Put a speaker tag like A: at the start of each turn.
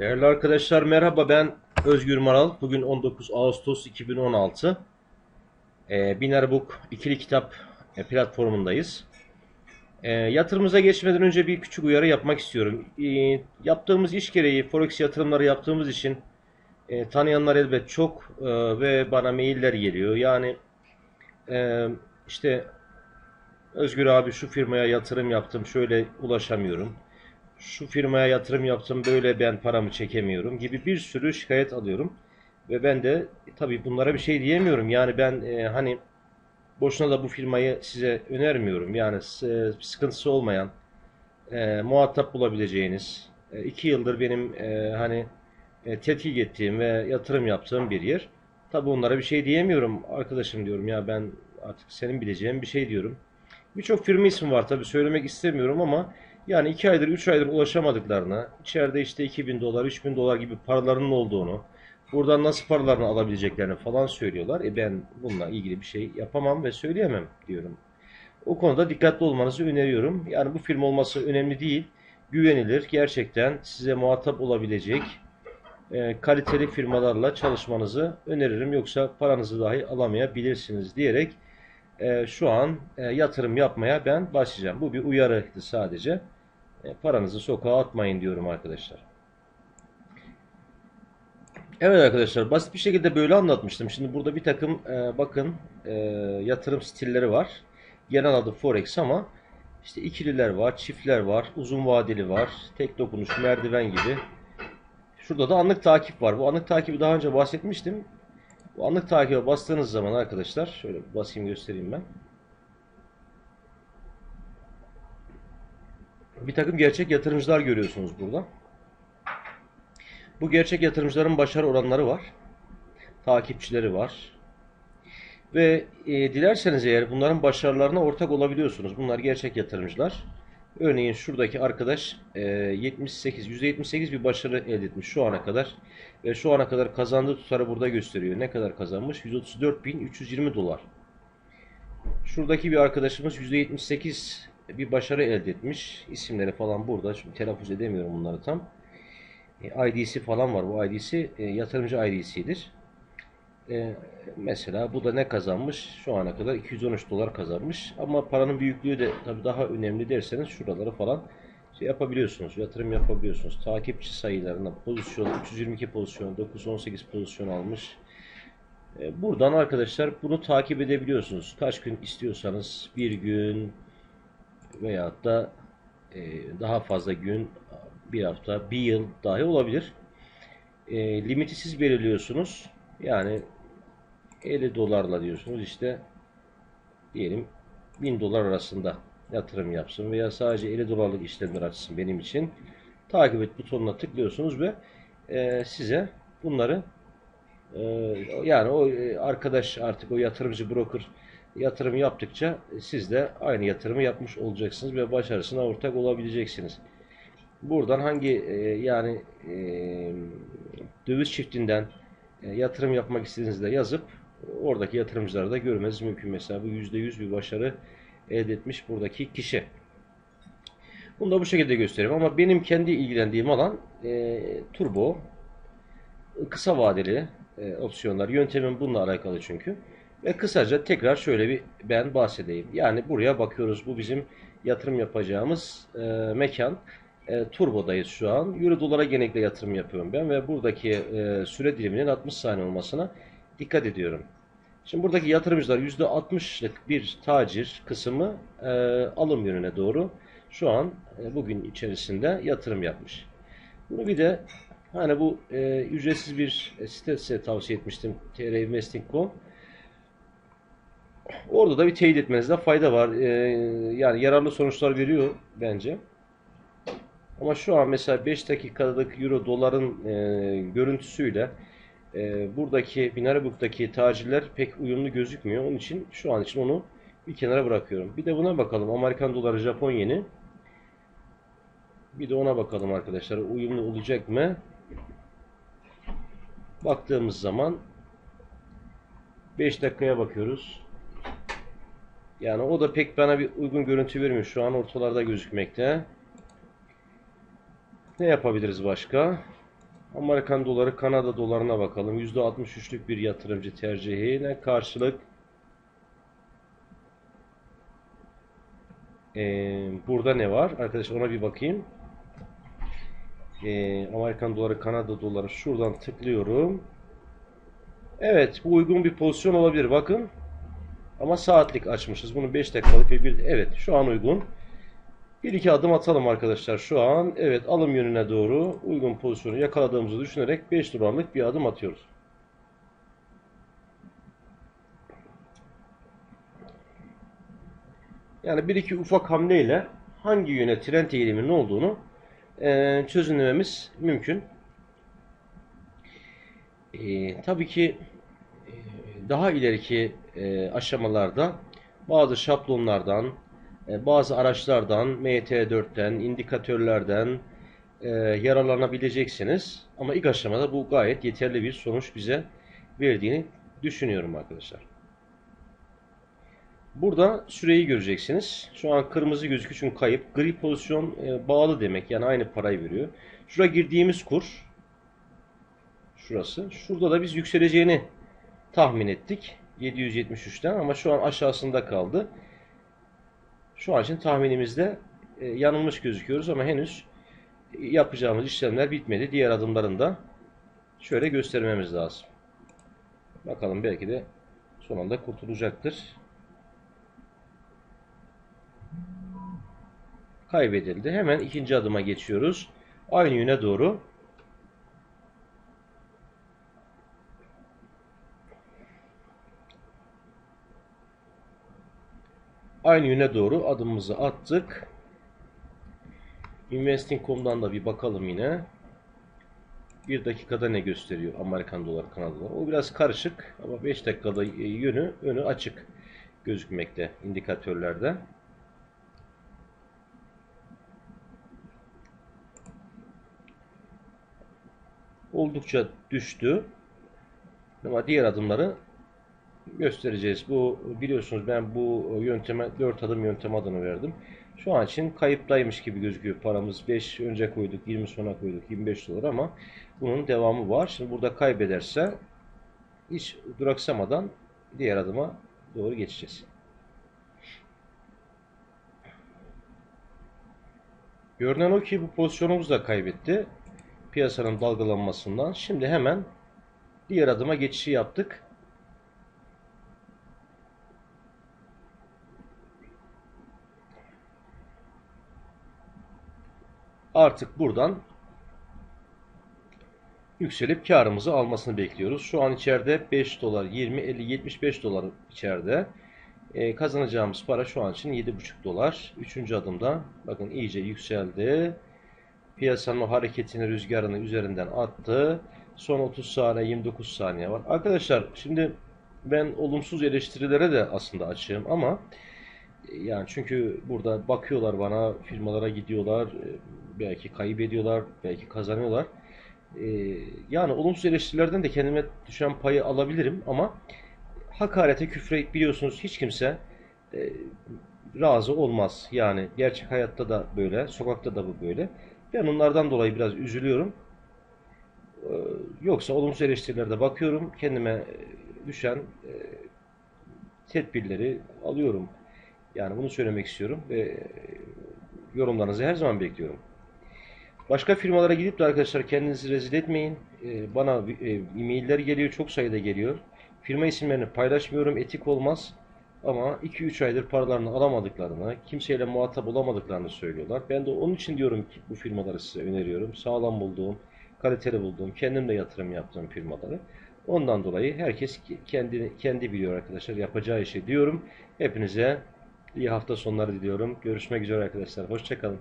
A: Değerli arkadaşlar merhaba ben Özgür Maral. Bugün 19 Ağustos 2016. Ee, Biner Book ikili kitap e, platformundayız. Ee, yatırımımıza geçmeden önce bir küçük uyarı yapmak istiyorum. Ee, yaptığımız iş gereği Forex yatırımları yaptığımız için e, tanıyanlar elbet çok e, ve bana mailler geliyor. Yani e, işte Özgür abi şu firmaya yatırım yaptım şöyle ulaşamıyorum şu firmaya yatırım yaptım böyle ben paramı çekemiyorum gibi bir sürü şikayet alıyorum. Ve ben de e, tabii bunlara bir şey diyemiyorum. Yani ben e, hani boşuna da bu firmayı size önermiyorum. Yani e, sıkıntısı olmayan, e, muhatap bulabileceğiniz, e, iki yıldır benim e, hani e, tetkik ettiğim ve yatırım yaptığım bir yer. Tabii onlara bir şey diyemiyorum. Arkadaşım diyorum ya ben artık senin bileceğin bir şey diyorum. Birçok firma ismi var tabii söylemek istemiyorum ama yani 2 aydır 3 aydır ulaşamadıklarını, içeride işte 2000 dolar, 3000 dolar gibi paralarının olduğunu, buradan nasıl paralarını alabileceklerini falan söylüyorlar. E ben bununla ilgili bir şey yapamam ve söyleyemem diyorum. O konuda dikkatli olmanızı öneriyorum. Yani bu firma olması önemli değil. Güvenilir, gerçekten size muhatap olabilecek e, kaliteli firmalarla çalışmanızı öneririm. Yoksa paranızı dahi alamayabilirsiniz diyerek e, şu an e, yatırım yapmaya ben başlayacağım. Bu bir uyarıydı sadece. E, paranızı sokağa atmayın diyorum arkadaşlar. Evet arkadaşlar basit bir şekilde böyle anlatmıştım. Şimdi burada bir takım e, bakın e, yatırım stilleri var. Genel adı Forex ama işte ikililer var, çiftler var, uzun vadeli var, tek dokunuş, merdiven gibi. Şurada da anlık takip var. Bu anlık takibi daha önce bahsetmiştim. Bu anlık takibe bastığınız zaman arkadaşlar şöyle basayım göstereyim ben. Bir takım gerçek yatırımcılar görüyorsunuz burada. Bu gerçek yatırımcıların başarı oranları var. Takipçileri var. Ve e, dilerseniz eğer bunların başarılarına ortak olabiliyorsunuz. Bunlar gerçek yatırımcılar. Örneğin şuradaki arkadaş e, 78, %78 bir başarı elde etmiş şu ana kadar. Ve şu ana kadar kazandığı tutarı burada gösteriyor. Ne kadar kazanmış? 134.320 dolar. Şuradaki bir arkadaşımız %78 bir başarı elde etmiş. İsimleri falan burada. Şimdi telaffuz edemiyorum bunları tam. E, ID'si falan var. Bu ID'si e, yatırımcı ID'sidir. E, mesela bu da ne kazanmış? Şu ana kadar 213 dolar kazanmış. Ama paranın büyüklüğü de tabii daha önemli derseniz şuraları falan şey yapabiliyorsunuz. Yatırım yapabiliyorsunuz. Takipçi sayılarına pozisyon 322 pozisyon 918 pozisyon almış. E, buradan arkadaşlar bunu takip edebiliyorsunuz. Kaç gün istiyorsanız bir gün veyahut da e, daha fazla gün bir hafta, bir yıl dahi olabilir. E, limiti siz belirliyorsunuz. Yani 50 dolarla diyorsunuz işte diyelim 1000 dolar arasında yatırım yapsın veya sadece 50 dolarlık işlemler açsın benim için. Takip et butonuna tıklıyorsunuz ve e, size bunları e, yani o e, arkadaş artık o yatırımcı broker yatırım yaptıkça siz de aynı yatırımı yapmış olacaksınız ve başarısına ortak olabileceksiniz. Buradan hangi e, yani e, döviz çiftinden e, yatırım yapmak istediğinizde yazıp oradaki yatırımcıları da görmeniz mümkün. Mesela bu %100 bir başarı elde etmiş buradaki kişi. Bunu da bu şekilde göstereyim ama benim kendi ilgilendiğim alan e, turbo kısa vadeli e, opsiyonlar. Yöntemim bununla alakalı çünkü. Ve kısaca tekrar şöyle bir ben bahsedeyim. Yani buraya bakıyoruz. Bu bizim yatırım yapacağımız e, mekan. E, turbodayız şu an. Euro dolara genellikle yatırım yapıyorum ben ve buradaki e, süre diliminin 60 saniye olmasına dikkat ediyorum. Şimdi buradaki yatırımcılar %60'lık bir tacir kısmı e, alım yönüne doğru şu an e, bugün içerisinde yatırım yapmış. Bunu bir de hani bu e, ücretsiz bir site size tavsiye etmiştim trinvesting.com Orada da bir teyit etmenizde fayda var. E, yani yararlı sonuçlar veriyor bence. Ama şu an mesela 5 dakikalık euro doların e, görüntüsüyle e, buradaki Binarebook'taki tacirler pek uyumlu gözükmüyor. Onun için şu an için onu bir kenara bırakıyorum. Bir de buna bakalım. Amerikan doları Japon yeni. Bir de ona bakalım arkadaşlar. Uyumlu olacak mı? Baktığımız zaman 5 dakikaya bakıyoruz. Yani o da pek bana bir uygun görüntü vermiyor. Şu an ortalarda gözükmekte. Ne yapabiliriz başka? Amerikan doları, Kanada dolarına bakalım. %63'lük bir yatırımcı tercihine karşılık Ee, burada ne var? Arkadaşlar ona bir bakayım. Ee, Amerikan doları, Kanada doları şuradan tıklıyorum. Evet, bu uygun bir pozisyon olabilir. Bakın. Ama saatlik açmışız. Bunu 5 dakikalık bir, evet şu an uygun. Bir iki adım atalım arkadaşlar şu an. Evet alım yönüne doğru uygun pozisyonu yakaladığımızı düşünerek 5 dolarlık bir adım atıyoruz. Yani bir iki ufak hamleyle hangi yöne trend eğiliminin olduğunu çözümlememiz mümkün. Eee, tabii ki eee, daha ileriki eee, aşamalarda bazı şablonlardan, e, bazı araçlardan, MT4'ten, indikatörlerden e, yararlanabileceksiniz. Ama ilk aşamada bu gayet yeterli bir sonuç bize verdiğini düşünüyorum arkadaşlar. Burada süreyi göreceksiniz. Şu an kırmızı gözüküyor çünkü kayıp. Gri pozisyon e, bağlı demek. Yani aynı parayı veriyor. Şura girdiğimiz kur. Şurası. Şurada da biz yükseleceğini tahmin ettik. 773'ten ama şu an aşağısında kaldı. Şu an için tahminimizde e, yanılmış gözüküyoruz ama henüz yapacağımız işlemler bitmedi. Diğer adımların da şöyle göstermemiz lazım. Bakalım belki de son anda kurtulacaktır. Kaybedildi. Hemen ikinci adıma geçiyoruz. Aynı yöne doğru. Aynı yöne doğru adımımızı attık. Investing.com'dan da bir bakalım yine. Bir dakikada ne gösteriyor Amerikan doları, Kanada doları. O biraz karışık ama 5 dakikada yönü önü açık gözükmekte indikatörlerde. Oldukça düştü. Ama diğer adımları göstereceğiz. Bu biliyorsunuz ben bu yönteme 4 adım yöntem adını verdim. Şu an için kayıptaymış gibi gözüküyor paramız. 5 önce koyduk, 20 sonra koyduk, 25 dolar ama bunun devamı var. Şimdi burada kaybederse hiç duraksamadan diğer adıma doğru geçeceğiz. Görünen o ki bu pozisyonumuzu da kaybetti. Piyasanın dalgalanmasından. Şimdi hemen diğer adıma geçişi yaptık. Artık buradan yükselip karımızı almasını bekliyoruz. Şu an içeride 5 dolar, 20, 50, 75 dolar içeride. Ee, kazanacağımız para şu an için 7,5 dolar. Üçüncü adımda bakın iyice yükseldi. Piyasanın o hareketini, rüzgarını üzerinden attı. Son 30 saniye, 29 saniye var. Arkadaşlar şimdi ben olumsuz eleştirilere de aslında açığım ama yani çünkü burada bakıyorlar bana, firmalara gidiyorlar, belki kaybediyorlar, belki kazanıyorlar. Yani olumsuz eleştirilerden de kendime düşen payı alabilirim ama hakarete, küfre biliyorsunuz hiç kimse razı olmaz. Yani gerçek hayatta da böyle, sokakta da bu böyle. Ben onlardan dolayı biraz üzülüyorum. Yoksa olumsuz eleştirilerde bakıyorum, kendime düşen tedbirleri alıyorum. Yani bunu söylemek istiyorum ve yorumlarınızı her zaman bekliyorum. Başka firmalara gidip de arkadaşlar kendinizi rezil etmeyin. Bana e-mailler geliyor, çok sayıda geliyor. Firma isimlerini paylaşmıyorum, etik olmaz. Ama 2-3 aydır paralarını alamadıklarını, kimseyle muhatap olamadıklarını söylüyorlar. Ben de onun için diyorum ki bu firmaları size öneriyorum. Sağlam bulduğum, kaliteli bulduğum, kendim de yatırım yaptığım firmaları. Ondan dolayı herkes kendi kendi biliyor arkadaşlar yapacağı işi diyorum. Hepinize iyi hafta sonları diliyorum. Görüşmek üzere arkadaşlar. Hoşçakalın.